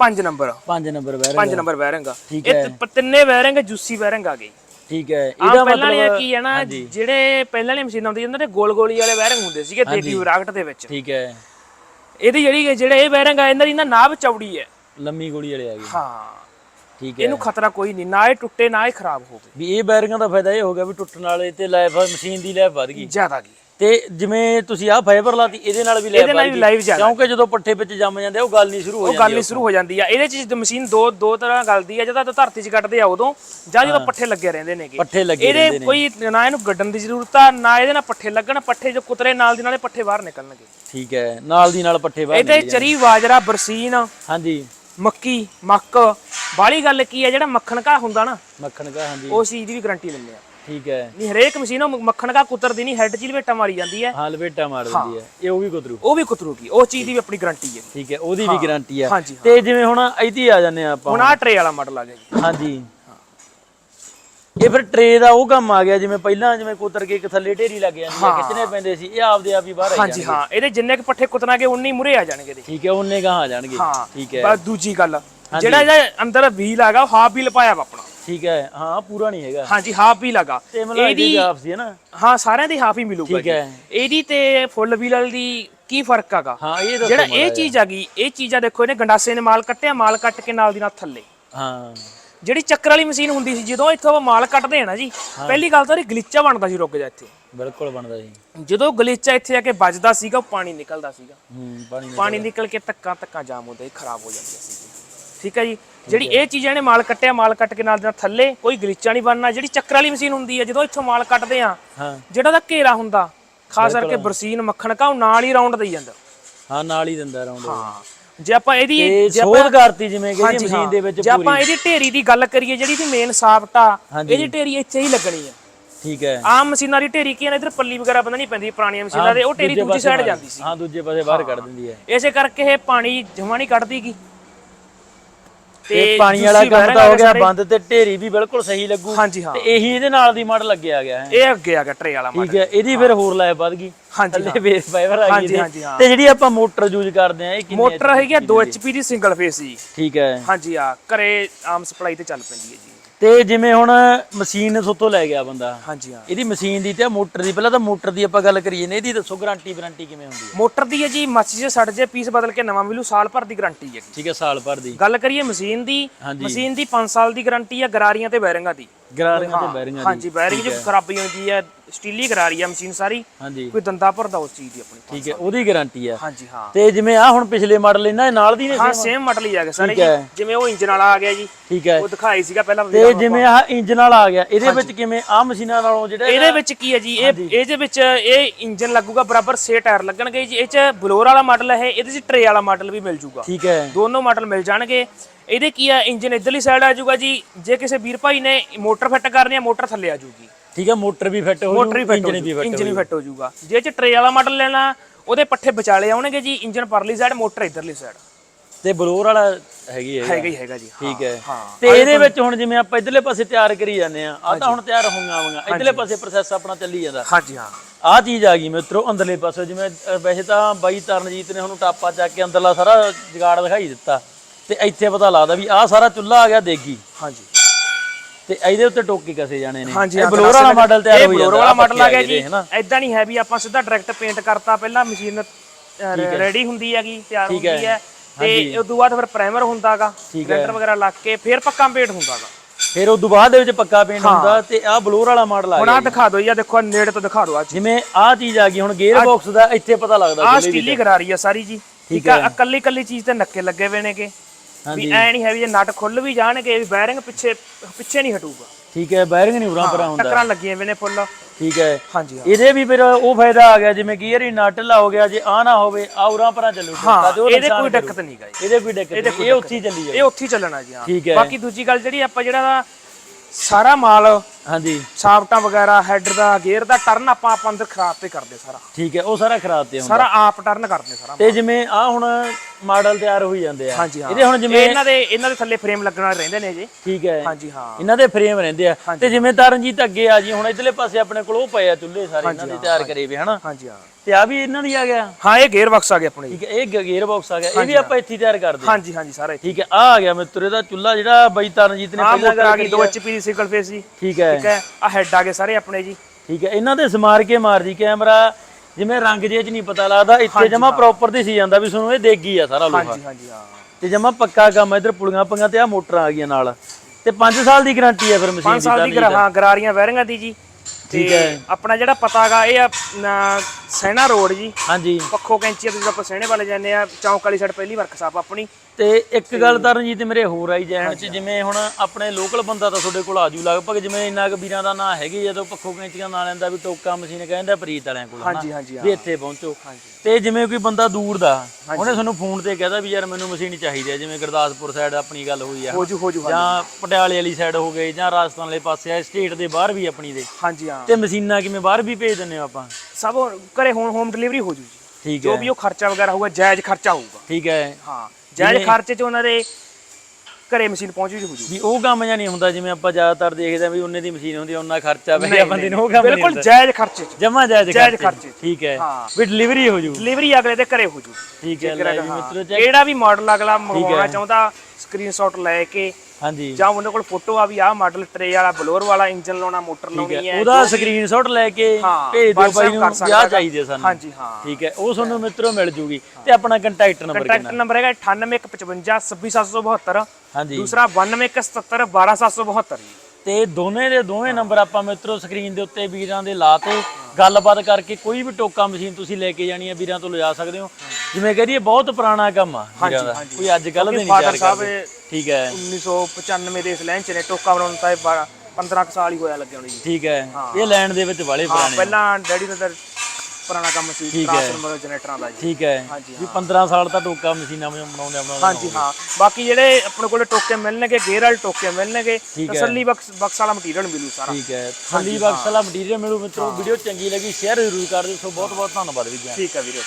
[SPEAKER 1] 5 ਨੰਬਰ।
[SPEAKER 2] 5 ਨੰਬਰ ਵੈਰ
[SPEAKER 1] 5 ਨੰਬਰ
[SPEAKER 2] ਠੀਕ
[SPEAKER 1] ਇਹ ਤਿੰਨੇ ਵਾਇਰਿੰਗ ਜੂਸੀ ਵਾਇਰਿੰਗ ਆ ਗਈ
[SPEAKER 2] ਠੀਕ ਹੈ। ਇਹਦਾ ਮਤਲਬ
[SPEAKER 1] ਕੀ ਹੈ ਨਾ ਜਿਹੜੇ ਪਹਿਲਾਂ ਵਾਲੀ ਮਸ਼ੀਨਾਂ ਹੁੰਦੀਆਂ ਉਹਨਾਂ ਦੇ ਗੋਲ ਗੋਲੀ ਵਾਲੇ ਵਾਇਰਿੰਗ ਹੁੰਦੇ ਸੀਗੇ ਦੇਗੀ ਵਿਰਾਕਟ ਦੇ ਵਿੱਚ।
[SPEAKER 2] ਠੀਕ ਹੈ।
[SPEAKER 1] ਇਹਦੀ ਜਿਹੜੀ ਜਿਹੜੇ ਇਹ ਵਾਇਰਿੰਗ ਆ ਇਹਨਾਂ ਦੀ ਨਾ ਨਾਭ ਚੌੜੀ ਹੈ।
[SPEAKER 2] ਲੰਮੀ ਗੋਲੀ ਵਾਲੇ ਆ ਗਏ।
[SPEAKER 1] ਹਾਂ।
[SPEAKER 2] ਠੀਕ ਹੈ।
[SPEAKER 1] ਇਹਨੂੰ ਖਤਰਾ ਕੋਈ ਨਹੀਂ ਨਾ ਇਹ ਟੁੱਟੇ ਨਾ ਇਹ ਖਰਾਬ ਹੋਵੇ।
[SPEAKER 2] ਵੀ ਇਹ ਬੈਰਿੰਗਾਂ ਦਾ ਫਾਇਦਾ ਇਹ ਹੋ ਗਿਆ ਵੀ ਟੁੱਟਣ ਵਾਲੇ ਤੇ ਲਾਈਫ ਮਸ਼ੀਨ ਦੀ ਲਾਈਫ ਵੱਧ ਗਈ।
[SPEAKER 1] ਜ਼ਿਆਦਾ ਗਈ।
[SPEAKER 2] ਤੇ ਜਿਵੇਂ ਤੁਸੀਂ ਆਹ ਫਾਈਬਰ ਲਾਤੀ ਇਹਦੇ ਨਾਲ ਵੀ
[SPEAKER 1] ਇਹਦੇ ਨਾਲ ਲਾਈਵ ਜ਼ਿਆਦਾ
[SPEAKER 2] ਕਿਉਂਕਿ ਜਦੋਂ ਪੱਠੇ ਵਿੱਚ ਜੰਮ ਜਾਂਦੇ ਆ, ਉਹ ਗੱਲ ਨਹੀਂ ਸ਼ੁਰੂ ਹੋ
[SPEAKER 1] ਉਹ
[SPEAKER 2] ਜਾਂਦੀ
[SPEAKER 1] ਗੱਲ ਨਹੀਂ ਸ਼ੁਰੂ ਹੋ ਜਾਂਦੀ ਆ। ਇਹਦੇ ਚ ਮਸ਼ੀਨ ਦੋ ਦੋ ਤਰ੍ਹਾਂ ਗਲਦੀ ਆ ਜਦੋਂ ਤਾਂ ਧਰਤੀ 'ਚ ਕੱਟਦੇ ਆ ਉਦੋਂ ਜਾਂ ਜਦੋਂ ਪੱਠੇ ਲੱਗੇ ਰਹਿੰਦੇ ਨੇਗੇ।
[SPEAKER 2] ਪੱਠੇ ਲੱਗੇ
[SPEAKER 1] ਇਹਦੇ ਕੋਈ ਨਾ ਇਹਨੂੰ ਗੱਡਣ ਦੀ ਜ਼ਰੂਰਤ ਆ ਨਾ ਇਹਦੇ ਨਾਲ ਪੱਠੇ ਲੱਗਣ ਪੱਠੇ ਜੋ ਕੁਤਰੇ ਨਾਲ ਦੀ ਨਾਲੇ ਪੱਠੇ ਬਾਹਰ ਨਿਕਲਣਗੇ।
[SPEAKER 2] ਠੀਕ ਹੈ ਨਾਲ ਦੀ ਨਾਲ ਪੱਠੇ ਬਾਹਰ
[SPEAKER 1] ਇਹਦੇ ਚਰੀ ਬਾਜਰਾ ਬਰਸੀਨ
[SPEAKER 2] ਹਾਂਜੀ।
[SPEAKER 1] ਮੱਕੀ ਮੱਕ ਬਾਹਲੀ ਗੱਲ ਕੀ ਆ ਜਿਹੜਾ ਮੱਖਣ ਘਾਹ ਹੁੰਦਾ ਨਾ
[SPEAKER 2] ਮੱਖਣ ਕਾ ਹਾਂਜੀ।
[SPEAKER 1] ਉਸ ਚੀਜ਼ ਦੀ ਵੀ ਗਾਰੰਟੀ ਲੈਂਦੇ ਆ।
[SPEAKER 2] ਠੀਕ ਹੈ।
[SPEAKER 1] ਨਹੀਂ ਹਰੇਕ ਮਸ਼ੀਨ ਉਹ ਮੱਖਣ ਘਾਹ ਕੁਤਰਦੀ ਨਹੀਂ ਹੈਡ 'ਚ ਲਵੇਟਾ ਮਾਰੀ ਜਾਂਦੀ ਹੈ।
[SPEAKER 2] ਹਾਂ ਲਪੇਟਾ ਮਾਰ ਦਿੰਦੀ ਹੈ। ਇਹ ਉਹ ਵੀ ਕੁਦਰੂ
[SPEAKER 1] ਉਹ ਵੀ ਕੁਤਰੂਗੀ ਉਸ ਚੀਜ਼ ਦੀ ਵੀ ਆਪਣੀ ਗਾਰੰਟੀ ਹੈ।
[SPEAKER 2] ਠੀਕ ਹੈ ਉਹਦੀ ਵੀ ਗਾਰੰਟੀ ਆ
[SPEAKER 1] ਹਾਂਜੀ, ਹਾਂ।
[SPEAKER 2] ਤੇ ਜਿਵੇਂ ਹੁਣ ਇੱਥੇ ਆ ਜਾਂਦੇ ਆ ਆਪਾਂ
[SPEAKER 1] ਹੁਣ ਆਹ ਟਰੇ ਵਾਲਾ ਮਾਡਲ ਆ ਗਿਆ ਜੀ।
[SPEAKER 2] ਹਾਂਜੀ। ਇਹ ਫਿਰ ਟਰੇ ਦਾ ਉਹ ਕੰਮ ਆ ਗਿਆ ਜਿਵੇਂ ਪਹਿਲਾਂ ਜਿਵੇਂ ਕੁਤਰ ਕੇ ਇੱਕ ਥੱਲੇ ਢੇਰੀ ਲੱਗ ਜਾਂਦੀ ਆ ਖਿੱਚਣੇ ਪੈਂਦੇ ਸੀ ਇਹ ਆਪਦੇ ਆਪ ਹੀ ਬਾਹਰ ਆ
[SPEAKER 1] ਹਾਂਜੀ ਹਾਂ। ਇਹਦੇ ਜਿੰਨੇ ਕੁ ਪੱਠੇ ਕੁਤਨਾਗੇ ਉਨੇ ਮੁਰੇ ਆ ਜਾਣਗੇ ਇਹਦੇ।
[SPEAKER 2] ਠੀਕ ਹੈ ਉਹਨੇ ਗਾਹਾਂ ਆ ਜਾਣਗੇ।
[SPEAKER 1] ਹਾਂ।
[SPEAKER 2] ਠੀਕ ਹੈ।
[SPEAKER 1] ਬਸ ਦੂਜੀ ਗੱਲ ਜਿਹੜਾ ਇਹਦਾ ਅੰਦਰ ਵੀਲ ਹੈਗਾ ਉਹ ਹਾਫ ਵੀਲ ਪਾਇਆ ਵਾ ਆਪਣਾ।
[SPEAKER 2] ਠੀਕ ਹੈ ਹਾਂ ਪੂਰਾ ਨਹੀਂ ਹੈਗਾ।
[SPEAKER 1] ਹਾਂਜੀ ਹਾਫ
[SPEAKER 2] ਤੇ ਮਤਲਬ ਇਹਦੀ ਆਪ ਸੀ ਨਾ?
[SPEAKER 1] ਹਾਂ ਸਾਰਿਆਂ ਦੀ ਹਾਫ ਹੀ ਮਿਲੂਗਾ
[SPEAKER 2] ਠੀਕ ਹੈ।
[SPEAKER 1] ਇਹਦੀ ਤੇ ਫੁੱਲ ਵੀਲ ਵਾਲੀ ਦੀ ਕੀ ਫ਼ਰਕ ਹੈਗਾ?
[SPEAKER 2] ਹਾਂ ਇਹ ਦੱਸੋ
[SPEAKER 1] ਜਿਹੜਾ ਇਹ। ਚੀਜ਼ ਹੈਗੀ ਇਹ ਚੀਜ਼ਾਂ ਦੇਖੋ ਇਹਨੇ ਗੰਡਾਸੇ ਨੇ ਮਾਲ ਕੱਟਿਆ ਮਾਲ ਕੱਟ ਕੇ ਨਾਲ ਦੀ ਨਾਲ ਥੱਲੇ।
[SPEAKER 2] ਹਾਂ।
[SPEAKER 1] ਜਿਹੜੀ ਚੱਕਰ ਵਾਲੀ ਮਸ਼ੀਨ ਹੁੰਦੀ ਸੀ ਜਦੋਂ ਇੱਥੋਂ ਆਪਾਂ ਮਾਲ ਕੱਟਦੇ ਆ ਨਾ ਜੀ ਪਹਿਲੀ ਗੱਲ ਤਾਂ ਇਹ ਗਲਿੱਚਾ ਬਣਦਾ ਸੀ ਰੁਕ ਜਾ ਇੱਥੇ।
[SPEAKER 2] ਬਿਲਕੁਲ ਬਣਦਾ ਸੀ।
[SPEAKER 1] ਜਦੋਂ ਗਲਿੱਚਾ ਇੱਥੇ ਆ ਕੇ ਵੱਜਦਾ ਸੀਗਾ ਪਾਣੀ ਨਿਕਲਦਾ ਸੀਗਾ।
[SPEAKER 2] ਹੂੰ ਪਾਣੀ
[SPEAKER 1] ਨਿਕਲ ਕੇ ਧੱਕਾ ਧੱਕਾ ਜਾਮ ਹੁੰਦਾ ਇਹ ਖਰਾਬ ਹੋ ਜਾਂਦੀ ਸੀ। ਠੀਕ ਹੈ ਜੀ? ਜਿਹੜੀ ਇਹ ਚੀਜ਼ਾਂ ਨੇ ਮਾਲ ਕੱਟਿਆ ਮਾਲ ਕੱਟ ਕੇ ਨਾਲ ਦੇ ਨਾਲ ਥੱਲੇ ਕੋਈ ਗਲਿੱਚਾ ਨਹੀਂ ਬਣਨਾ ਜਿਹੜੀ ਚੱਕਰ ਵਾਲੀ ਮਸ਼ੀਨ ਹੁੰਦੀ ਹੈ ਜਦੋਂ ਇੱਥੋਂ ਮਾਲ ਕੱਟਦੇ ਆ
[SPEAKER 2] ਹਾਂ।
[SPEAKER 1] ਜਿਹੜਾ ਉਹਦਾ ਘੇਰਾ ਹੁੰਦਾ ਖਾਸ ਕਰਕੇ ਬਰਸੀਨ ਮੱਖਣ ਕਾ ਉਹ ਨਾਲ ਹੀ ਰਾਉਂਡ ਦੇਈ ਜਾਂਦਾ।
[SPEAKER 2] ਹਾਂ ਨਾਲ ਹੀ ਦਿੰਦਾ ਰਾਉਂਡ
[SPEAKER 1] ਹਾਂ। ਜੇ ਆਪਾਂ ਇਹਦੀ ਜੇ
[SPEAKER 2] ਸੋਧ ਕਰਤੀ ਜਿਵੇਂ ਕਿ ਮਸ਼ੀਨ
[SPEAKER 1] ਹਾਂ।
[SPEAKER 2] ਦੇ ਵਿੱਚ
[SPEAKER 1] ਜੇ ਆਪਾਂ ਇਹਦੀ ਢੇਰੀ ਦੀ ਗੱਲ ਕਰੀਏ ਜਿਹੜੀ ਦੀ ਮੇਨ ਸਾਫਟ। ਇਹਦੀ ਢੇਰੀ ਇੱਥੇ ਹੀ ਲੱਗਣੀ ਆ
[SPEAKER 2] ਠੀਕ ਹੈ।
[SPEAKER 1] ਆਮ ਮਸ਼ੀਨਾਂ ਦੀ ਢੇਰੀ ਕੀ ਹੈ ਇਧਰ ਪੱਲੀ ਵਗੈਰਾ ਬੰਨਣੀ ਪੈਂਦੀ ਪੁਰਾਣੀਆਂ ਮਸ਼ੀਨਾਂ ਦੇ ਉਹ ਢੇਰੀ
[SPEAKER 2] ਦੂਜੇ
[SPEAKER 1] ਸਾਈਡ ਜਾਂਦੀ ਸੀ।
[SPEAKER 2] ਹਾਂ ਦੂਜੇ ਪਾਸੇ ਬਾਹਰ ਕੱਢ ਦਿੰਦੀ ਹੈ।
[SPEAKER 1] ਇਸੇ ਕਰਕੇ ਇਹ ਪਾਣੀ ਜਮਾ ਨਹੀਂ ਕੱਢਦੀਗੀ।
[SPEAKER 2] ਤੇ ਪਾਣੀ ਵਾਲਾ ਕੰਮ ਤਾਂ ਹੋ ਗਿਆ ਬੰਦ ਤੇ ਢੇਰੀ ਵੀ ਬਿਲਕੁਲ ਸਹੀ ਲੱਗੂ।
[SPEAKER 1] ਹਾਂਜੀ ਹਾਂ।
[SPEAKER 2] ਤੇ ਇਹੀ ਇਹਦੇ ਨਾਲ ਦੀ ਮਾਡਲ ਲੱਗਿਆ ਗਿਆ ਹੈ।
[SPEAKER 1] ਇਹ ਅੱਗੇ ਆ ਗਿਆ ਟਰੇ ਵਾਲਾ ਮਾਡਲ
[SPEAKER 2] ਠੀਕ ਹੈ ਇਹਦੀ ਫਿਰ ਹੋਰ ਲਾਈਫ ਵੱਧ ਗਈ।
[SPEAKER 1] ਹਾਂਜੀ
[SPEAKER 2] ਥੱਲੇ ਬੇਸ ਫਾਈਬਰ ਆ ਗਈ
[SPEAKER 1] ਹਾਂਜੀ।
[SPEAKER 2] ਤੇ ਜਿਹੜੀ ਆਪਾਂ ਮੋਟਰ ਯੂਜ਼ ਕਰਦੇ ਆ ਇਹ ਕਿੰਨੀ
[SPEAKER 1] ਮੋਟਰ ਹੈਗੀ ਆ 2 HP ਦੀ ਸਿੰਗਲ ਫੇਸ ਜੀ।
[SPEAKER 2] ਠੀਕ ਹੈ।
[SPEAKER 1] ਹਾਂਜੀ ਆ ਘਰੇ ਆਮ ਸਪਲਾਈ ਤੇ ਚੱਲ ਪੈਂਦੀ ਹੈ ਜੀ।
[SPEAKER 2] ਤੇ ਜਿਵੇਂ ਹੁਣ ਮਸ਼ੀਨ ਸੁੱਤੋਂ ਲੈ ਗਿਆ ਬੰਦਾ।
[SPEAKER 1] ਹਾਂਜੀ ਹਾਂ।
[SPEAKER 2] ਇਹਦੀ ਮਸ਼ੀਨ ਦੀ ਤੇ ਮੋਟਰ ਦੀ ਪਹਿਲਾਂ ਤਾਂ ਮੋਟਰ ਦੀ ਆਪਾਂ ਗੱਲ ਕਰੀਏ ਨੇ ਇਹਦੀ ਦੱਸੋ ਗਾਰੰਟੀ ਵਾਰੰਟੀ ਕਿਵੇਂ ਹੁੰਦੀ ਹੈ?
[SPEAKER 1] ਮੋਟਰ ਦੀ ਹੈ ਜੀ ਮੱਛੀ ਜੇ ਸੜ ਜੇ ਪੀਸ ਬਦਲ ਕੇ ਨਵਾਂ ਮਿਲੂ ਸਾਲ ਭਰ ਦੀ ਗਾਰੰਟੀ ਹੈ
[SPEAKER 2] ਠੀਕ ਹੈ ਸਾਲ ਭਰ ਦੀ।
[SPEAKER 1] ਗੱਲ ਕਰੀਏ ਮਸ਼ੀਨ ਦੀ। ਮਸ਼ੀਨ ਦੀ 5 ਸਾਲ ਦੀ ਗਾਰੰਟੀ ਆ ਗਰਾਰੀਆਂ ਤੇ ਬੈਰਿੰਗਾਂ ਦੀ।
[SPEAKER 2] ਗਰਾਰੀਆਂ ਤੇ ਬੈਰਿੰਗਾਂ ਦੀ।
[SPEAKER 1] ਹਾਂਜੀ ਬੈਰਿੰਗ ਚ ਖਰਾਬੀ ਹੁੰਦੀ ਹੈ ਸਟੀਲੀ ਗਰਾਰੀ ਆ ਮਸ਼ੀਨ ਸਾਰੀ।
[SPEAKER 2] ਹਾਂਜੀ।
[SPEAKER 1] ਕੋਈ ਦੰਦਾ ਭਰਦਾ ਉਸ ਚੀਜ਼ ਦੀ ਆਪਣੀ।
[SPEAKER 2] ਠੀਕ ਹੈ ਉਹਦੀ ਗਾਰੰਟੀ ਆ।
[SPEAKER 1] ਹਾਂਜੀ ਹਾਂ।
[SPEAKER 2] ਤੇ ਜਿਵੇਂ ਆ ਹੁਣ ਪਿਛਲੇ ਮਾਡਲ ਇਹਨਾਂ ਦੇ ਨਾਲ ਦੀ ਨੇ
[SPEAKER 1] ਹਾਂ ਸੇਮ ਮਾਡਲ ਹੀ ਆ ਗਿਆ ਸਾਰੇ ਜੀ। ਜਿਵੇਂ ਉਹ ਇੰਜਨ ਵਾਲਾ ਆ ਗਿਆ ਜੀ।
[SPEAKER 2] ਠੀਕ ਹੈ।
[SPEAKER 1] ਉਹ ਦਿਖਾਈ ਸੀਗਾ ਪਹਿਲਾਂ
[SPEAKER 2] ਤੇ ਜਿਵੇਂ ਆਹ ਇੰਜਨ ਵਾਲਾ ਆ ਗਿਆ ਇਹਦੇ ਵਿੱਚ ਕਿਵੇਂ ਆ ਮਸ਼ੀਨਾਂ ਨਾਲੋਂ ਜਿਹੜਾ
[SPEAKER 1] ਇਹਦੇ ਵਿੱਚ ਕੀ ਹੈ ਜੀ? ਇਹ ਇਹਦੇ ਵਿੱਚ ਇਹ ਇੰਜਨ ਲੱਗੂਗਾ ਬਰਾਬਰ 6 ਟਾਇਰ ਲੱਗਣਗੇ ਜੀ। ਇਹ ਚ ਬਲੋਰ ਵਾਲਾ ਮਾਡਲ ਹੈ ਇਹਦੇ ਚ ਟਰੇ ਵਾਲਾ ਮਾਡਲ ਵੀ ਮਿਲ ਜੂਗਾ।
[SPEAKER 2] ਠੀਕ ਹੈ।
[SPEAKER 1] ਦੋਨੋਂ ਮਾਡਲ ਮਿਲ ਜਾਣਗੇ। ਇਹਦੇ ਕੀ ਆ? ਇੰਜਨ ਇਧਰਲੀ ਸਾਈਡ ਆ ਜਾਊਗਾ ਜੀ। ਜੇ ਕਿਸੇ ਵੀਰ ਭਾਈ ਨੇ ਮੋਟਰ ਫਿੱਟ ਕਰਨੀ ਆ ਮੋਟਰ ਥੱਲੇ ਆ ਜਾਊਗੀ।
[SPEAKER 2] ਠੀਕ ਹੈ ਮੋਟਰ ਵੀ ਫਿੱਟ ਹੋ
[SPEAKER 1] ਮੋਟਰ
[SPEAKER 2] ਇੰਜਨ ਵੀ ਫਿੱਟ
[SPEAKER 1] ਇੰਜਨ ਵੀ ਫਿੱਟ ਹੋ ਜਾਊਗਾ ਜੇ ਚ ਟਰੇ ਵਾਲਾ ਮਾਡਲ ਲੈਣਾ ਉਹਦੇ ਪੱਠੇ ਵਿਚਾਲੇ ਆਉਣਗੇ ਜੀ ਇੰਜਨ ਪਰਲੀ ਸਾਈਡ ਮੋਟਰ ਇਧਰਲੀ ਸਾਈਡ
[SPEAKER 2] ਤੇ ਬਲੋਰ ਵਾਲਾ ਹੈਗੀ ਹੈ
[SPEAKER 1] ਹੈਗਾ ਹੀ ਹੈਗਾ ਜੀ ਹਾਂ,
[SPEAKER 2] ਠੀਕ ਹੈ।
[SPEAKER 1] ਹਾਂ।
[SPEAKER 2] ਤੇ ਇਹਦੇ ਵਿੱਚ ਹੁਣ ਜਿਵੇਂ ਆਪਾਂ ਇਧਰਲੇ ਪਾਸੇ ਤਿਆਰ ਕਰੀ ਜਾਂਦੇ ਆ ਆ ਤਾਂ ਹੁਣ ਤਿਆਰ ਹੋਈਆਂ ਆਵਾਂਗਾ ਇਧਰਲੇ ਪਾਸੇ ਪ੍ਰੋਸੈਸ ਆਪਣਾ ਚੱਲੀ ਜਾਂਦਾ।
[SPEAKER 1] ਹਾਂਜੀ ਹਾਂ।
[SPEAKER 2] ਆਹ ਚੀਜ਼ ਆ ਗਈ ਮਿੱਤਰੋ ਅੰਦਰਲੇ ਪਾਸੇ ਜਿਵੇਂ ਅ, ਵੈਸੇ ਤਾਂ ਬਾਈ ਤਰਨਜੀਤ ਨੇ ਹੁਣ ਟਾਪਾ ਚੱਕ ਕੇ ਅੰਦਰਲਾ ਸਾਰਾ ਜਗਾੜ ਦਿਖਾਈ ਦਿੱਤਾ। ਤੇ ਇੱਥੇ ਪਤਾ ਲੱਗਦਾ ਵੀ ਆਹ ਸਾਰਾ ਚੁੱਲ੍ਹਾ ਆ ਗਿਆ ਦੇਗੀ।
[SPEAKER 1] ਹਾਂਜੀ।
[SPEAKER 2] ਤੇ ਇਹਦੇ ਉੱਤੇ ਟੋਕੇ ਕਸੇ ਜਾਣੇ ਨੇ।
[SPEAKER 1] ਹਾਂਜੀ
[SPEAKER 2] ਇਹ ਬਲੋਰ ਵਾਲਾ ਮਾਡਲ ਤਿਆਰ
[SPEAKER 1] ਇਹ
[SPEAKER 2] ਹੋ
[SPEAKER 1] ਬਲੋਰ
[SPEAKER 2] ਜਾਂਦਾ
[SPEAKER 1] ਵਾਲਾ ਮਾਡਲ ਆ ਗਿਆ ਜੀ। ਐਦਾਂ ਨਹੀਂ ਹੈ ਵੀ ਆਪਾਂ ਸਿੱਧਾ ਡਾਇਰੈਕਟ ਪੇਂਟ ਕਰਤਾ ਪਹਿਲਾਂ ਮਸ਼ੀਨ ਰੈਡੀ ਹੁੰਦੀ ਹੈਗੀ ਤਿਆਰ ਹੁੰਦੀ ਹੈ। ਤੇ ਉਸ ਤੋਂ ਬਾਅਦ ਫਿਰ ਪ੍ਰਾਈਮਰ ਹੁੰਦਾਗਾ ਗ੍ਰੈਂਡਰ ਵਗੈਰਾ ਲੱਗ ਕੇ ਫਿਰ ਪੱਕਾ ਪੇਂਟ ਹੁੰਦਾਗਾ।
[SPEAKER 2] ਫਿਰ ਉਸ ਤੋਂ ਬਾਅਦ ਦੇ ਵਿੱਚ ਪੱਕਾ ਪੇਂਟ ਹੁੰਦਾ ਤੇ ਆਹ ਬਲੋਰ ਵਾਲਾ ਮਾਡਲ ਆ
[SPEAKER 1] ਹੁਣ
[SPEAKER 2] ਗਿਆ
[SPEAKER 1] ਆ ਦਿਖਾ ਦਿਓ ਜੀ ਆਹ ਦੇਖੋ ਆਹ ਨੇੜੇ ਤੋਂ ਦਿਖਾ ਦਿਓ ਆ
[SPEAKER 2] ਜਿਵੇਂ ਆਹ ਚੀਜ਼ ਆ ਗਈ ਹੁਣ ਗੇਅਰ ਬਾਕਸ ਦਾ ਇੱਥੇ ਪਤਾ ਲੱਗਦਾ
[SPEAKER 1] ਆ। ਸਟੀਲੀ ਗਰਾਰੀ ਆ ਸਾਰੀ ਜੀ। ਠੀਕ ਆ ਆਹ ਕੱਲੀ ਕੱਲੀ ਚੀਜ਼ ਤੇ ਨੱਕੇ ਲੱਗੇ ਹੋਏ ਨੇਗੇ। ਵੀ ਐ ਨਹੀਂ ਹੈ ਵੀ ਜੇ ਨਟ ਖੁੱਲ ਵੀ ਜਾਣਗੇ ਵੀ ਬੈਰਿੰਗ ਪਿੱਛੇ ਪਿੱਛੇ ਨਹੀਂ ਹਟੂਗਾ।
[SPEAKER 2] ਠੀਕ ਹੈ ਬੈਰਿੰਗ ਨਹੀਂ ਉਰਾਂ ਪਰਾਂ ਹੁੰਦਾ।
[SPEAKER 1] ਟੱਕਰਾਂ ਲੱਗੀਆਂ ਹੋਏ ਨੇ ਫੁੱਲ।
[SPEAKER 2] ਠੀਕ ਹੈ।
[SPEAKER 1] ਹਾਂਜੀ
[SPEAKER 2] ਇਹਦੇ ਵੀ ਫਿਰ ਉਹ ਫਾਇਦਾ ਆ ਗਿਆ ਜਿਵੇਂ ਗੀਅਰ ਹੀ ਨਟ ਲਾ ਹੋ ਗਿਆ ਜੇ ਆ ਨਾ ਹੋਵੇ ਆ ਉਰਾਂ ਪਰਾਂ ਚੱਲੂ
[SPEAKER 1] ਹਾਂ ਇਹਦੇ ਕੋਈ। ਦਿੱਕਤ ਨਹੀਂ ਗਾਈ
[SPEAKER 2] ਇਹਦੇ ਕੋਈ ਦਿੱਕਤ ਨਹੀਂ ਇਹ ਉੱਥੇ ਚੱਲੀ ਜਾਊ
[SPEAKER 1] ਇਹ ਉੱਥੇ ਚੱਲਣਾ ਜੀ ਹਾਂ। ਬਾਕੀ ਦੂਜੀ ਗੱਲ ਜਿਹੜੀ ਆਪਾਂ ਜਿਹੜਾ ਸਾਰਾ ਮਾਲ
[SPEAKER 2] ਹਾਂਜੀ।
[SPEAKER 1] ਸਾਫਟਾਂ ਵਗੈਰਾ ਹੈਡਰ ਦਾ ਗੇਅਰ ਦਾ ਟਰਨ ਆਪਾਂ ਆਪਾਂ ਅੰਦਰ ਖਰਾਬ ਤੇ ਕਰਦੇ ਸਾਰਾ।
[SPEAKER 2] ਠੀਕ ਹੈ ਉਹ ਸਾਰਾ ਖਰਾਬ ਤੇ ਹੁੰਦਾ।
[SPEAKER 1] ਸਾਰਾ ਆਪ ਟਰਨ ਕਰਦੇ ਸਾਰਾ
[SPEAKER 2] ਤੇ ਜਿਵੇਂ ਆ ਹੁਣ ਮਾਡਲ ਤਿਆਰ ਹੋਈ ਜਾਂਦੇ ਆ।
[SPEAKER 1] ਹਾਂਜੀ ਹਾਂ।
[SPEAKER 2] ਇਹਦੇ ਹੁਣ ਜਿਵੇਂ
[SPEAKER 1] ਇਹਨਾਂ ਦੇ ਇਹਨਾਂ ਦੇ ਥੱਲੇ ਫਰੇਮ ਲੱਗਣਾ ਰਹਿੰਦੇ ਨੇ ਜੀ
[SPEAKER 2] ਠੀਕ ਹੈ।
[SPEAKER 1] ਹਾਂਜੀ ਹਾਂ।
[SPEAKER 2] ਇਹਨਾਂ ਦੇ ਫਰੇਮ ਰਹਿੰਦੇ ਆ। ਤੇ ਜਿਵੇਂ ਤਰਨਜੀਤ ਅੱਗੇ ਆ ਜੀ ਹੁਣ ਇਧਰਲੇ ਪਾਸੇ ਆਪਣੇ ਕੋਲ ਉਹ ਪਏ ਆ ਚੁੱਲ੍ਹੇ ਸਾਰੇ ਇਹਨਾਂ ਦੇ ਤਿਆਰ ਕਰੇ ਵੇ ਹਨਾ?
[SPEAKER 1] ਹਾਂਜੀ ਹਾਂ।
[SPEAKER 2] ਤੇ ਆ ਵੀ ਇਹਨਾਂ ਦੀ ਆ ਗਿਆ।
[SPEAKER 1] ਹਾਂ ਇਹ ਗੇਅਰ ਬਾਕਸ ਆ ਗਿਆ ਆਪਣੇ।
[SPEAKER 2] ਠੀਕ ਹੈ ਇਹ ਗੇਅਰ ਬਾਕਸ ਆ ਗਿਆ। ਇਹ ਵੀ ਆਪਾਂ ਇੱਥੇ ਤਿਆਰ ਕਰਦੇ ਹਾਂ
[SPEAKER 1] ਹਾਂਜੀ ਹਾਂਜੀ ਸਾਰਾ
[SPEAKER 2] ਠੀਕ ਹੈ ਆ ਆ ਗਿਆ ਮਿੱਤਰ ਇਹਦਾ ਚੁੱਲ੍ਹਾ ਜਿਹੜਾ ਬਾਈ ਤਰਨਜੀਤ ਨੇ ਪਹਿਲਾਂ ਕਰੀ
[SPEAKER 1] 2
[SPEAKER 2] ਆ।
[SPEAKER 1] HP ਦੀ ਸਿੰਗਲ ਫੇਸ ਜੀ।
[SPEAKER 2] ਠੀਕ ਹੈ।
[SPEAKER 1] ਠੀਕ ਹੈ। ਆ ਹੈਡ ਆ ਗਏ ਸਾਰੇ ਆਪਣੇ ਜੀ।
[SPEAKER 2] ਠੀਕ ਹੈ। ਇਹਨਾਂ ਦੇ ਸਮਾਰ ਕੇ ਮਾਰ ਜੀ ਕੈਮਰਾ। ਜਿਵੇਂ ਰੰਗ ਜੇ ਚ ਨਹੀਂ ਪਤਾ ਲੱਗਦਾ ਇੱਥੇ ਜਮਾ ਪ੍ਰੋਪਰ ਦਿਸੀ ਜਾਂਦਾ ਵੀ ਤੁਹਾਨੂੰ ਇਹ ਦੇਗੀ ਆ ਸਾਰਾ ਲੋਹਾ।
[SPEAKER 1] ਹਾਂਜੀ ਹਾਂਜੀ ਹਾਂ।
[SPEAKER 2] ਤੇ ਜਮਾ ਪੱਕਾ ਕੰਮ ਇਧਰ ਪੁਲੀਆਂ ਪੰਗਾ ਤੇ ਆ ਮੋਟਰਾਂ ਆ ਗਈਆਂ ਨਾਲ। ਤੇ 5 ਸਾਲ ਦੀ ਗਾਰੰਟੀ ਹੈ ਫਿਰ ਮਸ਼ੀਨ
[SPEAKER 1] 5
[SPEAKER 2] ਦੀ
[SPEAKER 1] ਸਾਲ ਦੀ ਗਰਾ- ਹਾਂ ਗਰਾਰੀਆਂ ਵੈਰਿੰਗਾਂ ਦੀ ਜੀ।
[SPEAKER 2] ਠੀਕ
[SPEAKER 1] ਤੇ
[SPEAKER 2] ਹੈ।
[SPEAKER 1] ਆਪਣਾ ਜਿਹੜਾ ਪਤਾ ਹੈਗਾ ਇਹ ਆ ਸੈਨਾ ਰੋਡ ਜੀ।
[SPEAKER 2] ਹਾਂਜੀ।
[SPEAKER 1] ਪੱਖੋ ਕੈਂਚੀ ਤੋਂ ਆਪਾਂ ਸੈਣੇ ਵਾਲੇ ਜਾਂਦੇ ਆ ਚੌਂਕ ਵਾਲੀ ਸਾਈਡ ਪਹਿਲੀ ਵਰਕਸ਼ਾਪ ਆਪਣੀ।
[SPEAKER 2] ਤੇ ਇੱਕ ਗੱਲ ਤਰਨਜੀਤ ਮੇਰੇ ਹੋਰ ਆਈ ਜੈਨ ਚ ਜਿਵੇਂ ਹੁਣ ਆਪਣੇ ਲੋਕਲ ਬੰਦਾ ਤਾਂ ਤੁਹਾਡੇ ਕੋਲ ਆਜੂ ਲਗਭਗ ਜਿਵੇਂ ਇੰਨਾ ਕੁ ਵੀਰਾਂ ਦਾ ਨਾਂ ਹੈਗੀ ਜਦੋਂ ਪੱਖੋ ਕੈਂਚੀਆਂ ਨਾਂ ਲੈਂਦਾ ਵੀ ਟੋਕਾ ਮਸ਼ੀਨ ਕਹਿੰਦਾ ਪ੍ਰੀਤ ਵਾਲਿਆਂ ਕੋਲ
[SPEAKER 1] ਹਾਂਜੀ ਹਾਂਜੀ
[SPEAKER 2] ਵੀ ਇੱਥੇ ਪਹੁੰਚੋ। ਤੇ ਜਿਵੇਂ ਕੋਈ ਬੰਦਾ ਦੂਰ ਦਾ ਉਹਨੇ ਤੁਹਾਨੂੰ ਫੋਨ ਤੇ ਕਹਦਾ ਵੀ ਯਾਰ ਮੈਨੂੰ ਮਸ਼ੀਨ ਚਾਹੀਦੀ ਹੈ ਜਿਵੇਂ ਗੁਰਦਾਸਪੁਰ ਸਾਈਡ ਆਪਣੀ ਗੱਲ ਹੋਈ ਆ
[SPEAKER 1] ਜੂ ਜੂ
[SPEAKER 2] ਜਾਂ ਪਟਿਆਲੇ ਵਾਲੀ ਸਾਈਡ ਹੋ ਗਈ ਜਾਂ ਰਾਜਸਥਾਨ ਵਾਲੇ ਪਾਸੇ ਆ ਸਟੇਟ ਦੇ ਬਾਹਰ ਵੀ ਆਪਣੀ ਦੇ।
[SPEAKER 1] ਹਾਂਜੀ ਹਾਂ।
[SPEAKER 2] ਤੇ ਮਸ਼ੀਨਾਂ ਕਿਵੇਂ ਬਾਹਰ ਵੀ ਭੇਜ ਦਿੰਨੇ ਆਪਾਂ?
[SPEAKER 1] ਸਭ ਘਰੇ ਹੋਮ ਹੋਮ ਡਿਲੀਵਰੀ ਹੋ ਜੂ ਜੀ।
[SPEAKER 2] ਠੀਕ
[SPEAKER 1] ਜੋ
[SPEAKER 2] ਹੈ।
[SPEAKER 1] ਵੀ ਉਹ ਖਰਚਾ ਵਗੈਰਾ ਹੋਊਗਾ ਜਾਇਜ਼ ਖਰਚਾ ਹੋਊਗਾ।
[SPEAKER 2] ਠੀਕ ਹੈ।
[SPEAKER 1] ਹਾਂ। ਜਾਇਜ਼ ਖਰਚੇ 'ਚ ਉਹਨਾਂ ਦੇ ਘਰੇ ਮਸ਼ੀਨ ਪਹੁੰਚ ਹੋ ਜੂ
[SPEAKER 2] ਵੀ ਉਹ ਕੰਮ ਜਾਂ ਨਹੀਂ ਹੁੰਦਾ ਜਿਵੇਂ ਆਪਾਂ ਜ਼ਿਆਦਾਤਰ ਦੇਖਦੇ ਆ ਵੀ ਉਹਨੇ ਦੀ ਮਸ਼ੀਨ ਹੁੰਦੀ ਆ ਉਹਨਾਂ ਖਰਚਾ ਪੈ ਗਿਆ ਬੰਦੇ ਨੂੰ ਉਹ ਕੰਮ
[SPEAKER 1] ਬਿਲਕੁਲ ਜਾਇਜ਼ ਖਰਚੇ 'ਚ।
[SPEAKER 2] ਜਮਾ ਜਾਇਜ਼
[SPEAKER 1] ਜਾਇਜ਼
[SPEAKER 2] ਖਰਚੇ। ਠੀਕ ਹੈ। ਵੀ ਡਿਲੀਵਰੀ ਹੋ ਜੂ।
[SPEAKER 1] ਡਿਲੀਵਰੀ ਅਗਲੇ ਦੇ ਘਰੇ ਹੋ ਜੂ।
[SPEAKER 2] ਠੀਕ ਹੈ ਮਿੱਤਰੋ
[SPEAKER 1] ਜਿਹੜਾ ਵੀ ਮਾਡਲ ਅਗਲਾ ਮੰਗਵਾਉਣਾ ਚਾਹੁੰਦਾ ਸਕਰੀਨਸ਼ਾਟ ਲੈ ਕੇ
[SPEAKER 2] ਹਾਂਜੀ।
[SPEAKER 1] ਜਾਂ ਉਹਨਾਂ ਕੋਲ ਫੋਟੋ ਆ ਵੀ ਆਹ ਮਾਡਲ ਟਰੇ ਵਾਲਾ ਬਲੋਰ ਵਾਲਾ ਇੰਜਨ ਲਾਉਣਾ ਮੋਟਰ ਲਾਉਣੀ ਹੈ।
[SPEAKER 2] ਉਹਦਾ ਸਕਰੀਨਸ਼ਾਟ ਲੈ ਕੇ ਭੇਜ ਦਿਓ ਬਾਈ ਨੂੰ ਵਿਆਹ ਚਾਹੀਦੇ ਸਾਨੂੰ।
[SPEAKER 1] ਹਾਂਜੀ ਹਾਂ।
[SPEAKER 2] ਠੀਕ ਹੈ ਉਹ ਤੁਹਾਨੂੰ ਮਿੱਤਰੋ ਮਿਲ ਜੂਗੀ ਤੇ ਆਪਣਾ ਕੰਟੈਕਟ ਨੰਬਰ
[SPEAKER 1] ਕੰਟੈਕਟ
[SPEAKER 2] ਕਿੰਨਾ?
[SPEAKER 1] ਨੰਬਰ ਹੈਗਾ 9815 26772
[SPEAKER 2] ਹਾਂਜੀ।
[SPEAKER 1] ਦੂਸਰਾ 9277 12772 ਜੀ
[SPEAKER 2] ਤੇ ਦੋਨੇ ਦੇ ਦੋਵੇਂ ਨੰਬਰ ਆਪਾਂ ਮਿੱਤਰੋ ਸਕਰੀਨ ਦੇ ਉੱਤੇ ਵੀਰਾਂ ਦੇ ਲਾਤੇ ਗੱਲਬਾਤ ਕਰਕੇ ਕੋਈ ਵੀ ਟੋਕਾ ਮਸ਼ੀਨ ਤੁਸੀਂ ਲੈ ਕੇ ਜਾਣੀ ਹੈ ਵੀਰਾਂ ਤੋਂ ਲਿਜਾ ਸਕਦੇ ਹੋ। ਜਿਵੇਂ ਕਹਦੀਏ ਬਹੁਤ ਪੁਰਾਣਾ ਕੰਮ ਆ ਵੀਰਾਂ ਦਾ। ਕੋਈ ਅੱਜ ਕੱਲ ਦੇ ਨਹੀਂ
[SPEAKER 1] ਫਾਦਰ ਸਾਹਿਬ
[SPEAKER 2] ਠੀਕ ਹੈ।
[SPEAKER 1] 1995 ਦੇ ਇਸ ਲੈਂਚ ਚ ਨੇ ਟੋਕਾ ਬਣਾਉਣ ਤਾਂ 15 ਕੁ ਸਾਲ ਹੀ ਹੋਇਆ ਲੱਗਿਆ ਹੋਣੀ
[SPEAKER 2] ਠੀਕ ਹੈ। ਇਹ ਲੈਣ ਦੇ ਵਿੱਚ ਵਾਲੇ
[SPEAKER 1] ਹਾਂ
[SPEAKER 2] ਪੁਰਾਣੇ
[SPEAKER 1] ਪਹਿਲਾਂ ਡੈਡੀ ਦਾ ਪੁਰਾਣਾ ਕੰਮ ਸੀ
[SPEAKER 2] ਠੀਕ ਹੈ।
[SPEAKER 1] ਟ੍ਰਾਂਸਫਾਰਮਰ ਜਨਰੇਟਰਾਂ ਦਾ ਜੀ।
[SPEAKER 2] ਠੀਕ ਹੈ।
[SPEAKER 1] ਹਾਂਜੀ,
[SPEAKER 2] ਵੀ 15 ਸਾਲ ਤਾਂ ਟੋਕਾ ਮਸ਼ੀਨਾਂ ਬਣਾਉਂਦੇ ਬਣਾਉਂਦੇ
[SPEAKER 1] ਹਾਂਜੀ ਹਾਂ। ਬਾਕੀ ਜਿਹੜੇ ਆਪਣੇ ਕੋਲ ਟੋਕੇ ਮਿਲਣਗੇ ਗੇਅਰ ਵਾਲੇ ਟੋਕੇ ਮਿਲਣਗੇ
[SPEAKER 2] ਠੀਕ ਹੈ।
[SPEAKER 1] ਤਸੱਲੀ ਬਕਸ ਬਕਸ ਵਾਲਾ ਮਟੀਰੀਅਲ ਮਿਲੂ ਸਾਰਾ।
[SPEAKER 2] ਠੀਕ ਹੈ। ਥੱਲੀ ਬਾਕਸ ਵਾਲਾ ਮਟੀਰੀਅਲ ਮਿਲੂ ਮਿੱਤਰੋ। ਵੀਡੀਓ ਚੰਗੀ ਲੱਗੀ ਸ਼ੇਅਰ ਜ਼ਰੂਰ ਕਰ ਦਿਓ। ਸੋ ਬਹੁਤ ਬਹੁਤ ਧੰਨਵਾਦ ਵੀ ਜੀ।
[SPEAKER 1] ਠੀਕ ਹੈ ਵੀਰੇ।